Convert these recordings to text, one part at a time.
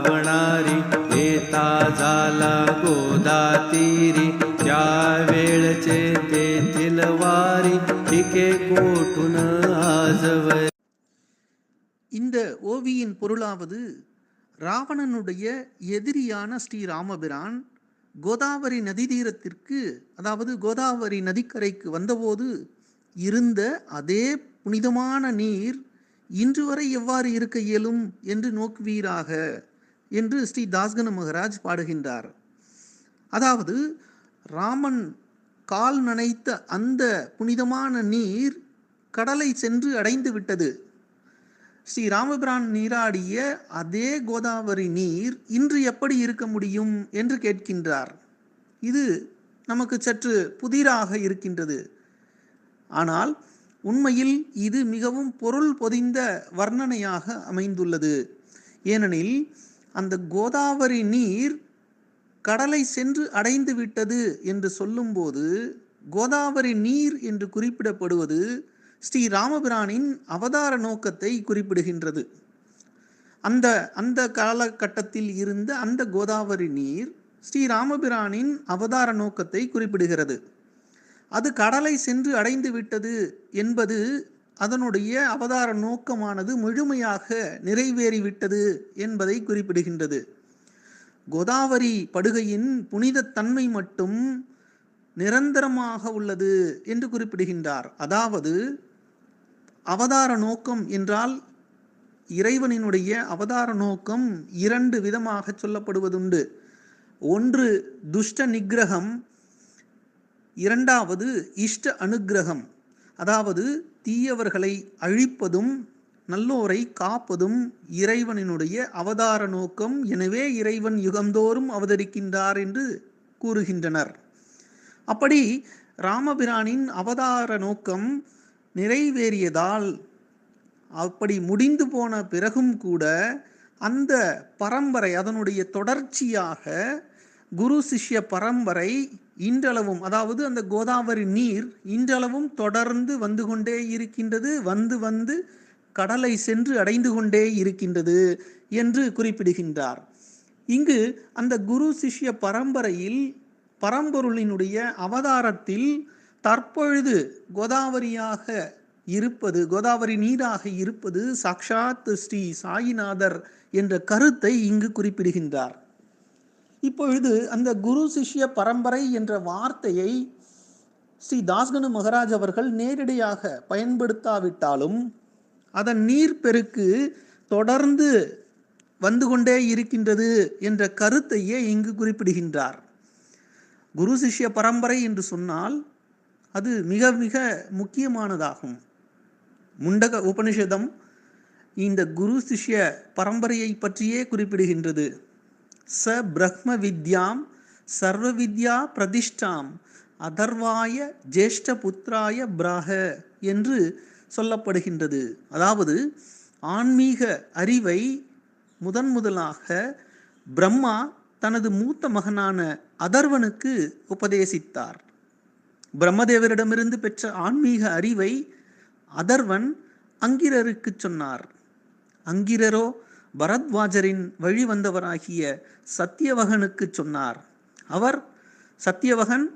पावणारी येता झाला गोदा तीरी त्या वेळचे तेथील वारी पिके कोठून आजवर இந்த ஓவியின் பொருளாவது ராவணனுடைய எதிரியான ஸ்ரீ ராமபிரான் கோதாவரி நதி தீரத்திற்கு அதாவது கோதாவரி நதிக்கரைக்கு வந்தபோது இருந்த அதே புனிதமான நீர் இன்று வரை எவ்வாறு இருக்க இயலும் என்று நோக்குவீராக என்று ஸ்ரீ தாஸ்கன மகராஜ் பாடுகின்றார். அதாவது ராமன் கால் நனைத்த அந்த புனிதமான நீர் கடலை சென்று அடைந்து விட்டது. ஸ்ரீ ராமபிரான் நீராடிய அதே கோதாவரி நீர் இன்று எப்படி இருக்க முடியும் என்று கேட்கின்றார். இது நமக்கு சற்று புதிராக இருக்கின்றது. ஆனால் உண்மையில் இது மிகவும் பொருள் பொதிந்த வர்ணனையாக அமைந்துள்ளது. ஏனெனில் அந்த கோதாவரி நீர் கடலை சென்று அடைந்து விட்டது என்று சொல்லும்போது கோதாவரி நீர் என்று குறிப்பிடப்படுவது ஸ்ரீ ராமபிரானின் அவதார நோக்கத்தை குறிப்பிடுகின்றது. அந்த அந்த காலகட்டத்தில் இருந்த அந்த கோதாவரி நீர் ஸ்ரீ ராமபிரானின் அவதார நோக்கத்தை குறிப்பிடுகிறது. அது கடலை சென்று அடைந்து விட்டது என்பது அதனுடைய அவதார நோக்கமானது முழுமையாக நிறைவேறிவிட்டது என்பதை குறிப்பிடுகின்றது. கோதாவரி படுகையின் புனிதத்தன்மை மட்டும் நிரந்தரமாக உள்ளது என்று குறிப்பிடுகின்றார். அதாவது அவதார நோக்கம் என்றால் இறைவனினுடைய அவதார நோக்கம் இரண்டு விதமாக சொல்லப்படுவதுண்டு. ஒன்று துஷ்ட நிகிரகம் இரண்டாவது இஷ்ட அனுக்கிரகம். அதாவது தீயவர்களை அழிப்பதும் நல்லோரை காப்பதும் இறைவனினுடைய அவதார நோக்கம். எனவே இறைவன் யுகந்தோறும் அவதரிக்கின்றார் என்று கூறுகின்றனர். அப்படி ராமபிரானின் அவதார நோக்கம் நிறைவேறியதால் அப்படி முடிந்து போன பிறகும் கூட அந்த பரம்பரை அதனுடைய தொடர்ச்சியாக குரு சிஷ்ய பரம்பரை இன்றளவும் அதாவது அந்த கோதாவரி நீர் இன்றளவும் தொடர்ந்து வந்து கொண்டே இருக்கின்றது வந்து வந்து கடலை சென்று அடைந்து கொண்டே இருக்கின்றது என்று குறிப்பிடுகின்றார். இங்கு அந்த குரு சிஷ்ய பரம்பரையில் பரம்பொருளினுடைய அவதாரத்தில் தற்பொழுது கோதாவரியாக இருப்பது கோதாவரி நீராக இருப்பது சாக்ஷாத் ஸ்ரீ சாயிநாதர் என்ற கருத்தை இங்கு குறிப்பிடுகின்றார். இப்பொழுது அந்த குரு சிஷ்ய பரம்பரை என்ற வார்த்தையை ஸ்ரீ தாஸ்கனு மகராஜ் அவர்கள் நேரடியாக பயன்படுத்தாவிட்டாலும் அதன் நீர்ப்பெருக்கு தொடர்ந்து வந்து கொண்டே இருக்கின்றது என்ற கருத்தையே இங்கு குறிப்பிடுகின்றார். குரு சிஷ்ய பரம்பரை என்று சொன்னால் அது மிக மிக முக்கியமானதாகும். முண்டக உபனிஷதம் இந்த குரு சிஷ்ய பரம்பரையை பற்றியே குறிப்பிடுகின்றது. ச பிரம்ம வித்யாம் சர்வ வித்யா பிரதிஷ்டாம் அதர்வாய ஜேஷ்ட புத்திராய பிராக என்று சொல்லப்படுகின்றது. அதாவது ஆன்மீக அறிவை முதன் முதலாக பிரம்மா தனது மூத்த மகனான அதர்வனுக்கு உபதேசித்தார். பிரம்மதேவரிடமிருந்து பெற்ற ஆன்மீக அறிவை அதர்வன் அங்கிரருக்கு சொன்னார். அங்கிரரோ பரத்வாஜரின் வழி வந்தவராகிய சத்தியவகனுக்கு சொன்னார். அவர் சத்தியவகன்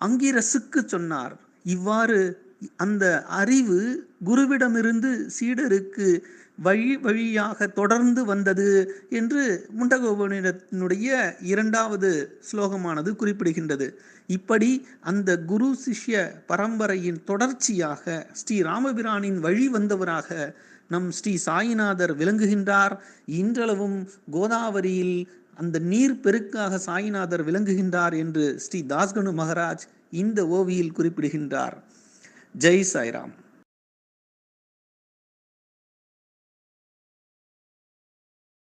அங்கிரசுக்கு சொன்னார். இவ்வாறு அந்த அறிவு குருவிடமிருந்து சீடருக்கு வழி வழியாக தொடர்ந்து வந்தது என்று முண்டகோபனிடத்தினுடைய இரண்டாவது ஸ்லோகமானது குறிப்பிடுகின்றது. இப்படி அந்த குரு சிஷ்ய பரம்பரையின் தொடர்ச்சியாக ஸ்ரீ ராமபிரானின் வழி வந்தவராக நம் ஸ்ரீ சாயிநாதர் விளங்குகின்றார். இன்றளவும் கோதாவரியில் அந்த நீர் பெருக்காக சாயிநாதர் விளங்குகின்றார் என்று ஸ்ரீ தாஸ்கனு மகராஜ் இந்த ஓவியில் குறிப்பிடுகின்றார். ஜெய் சாய்ராம்.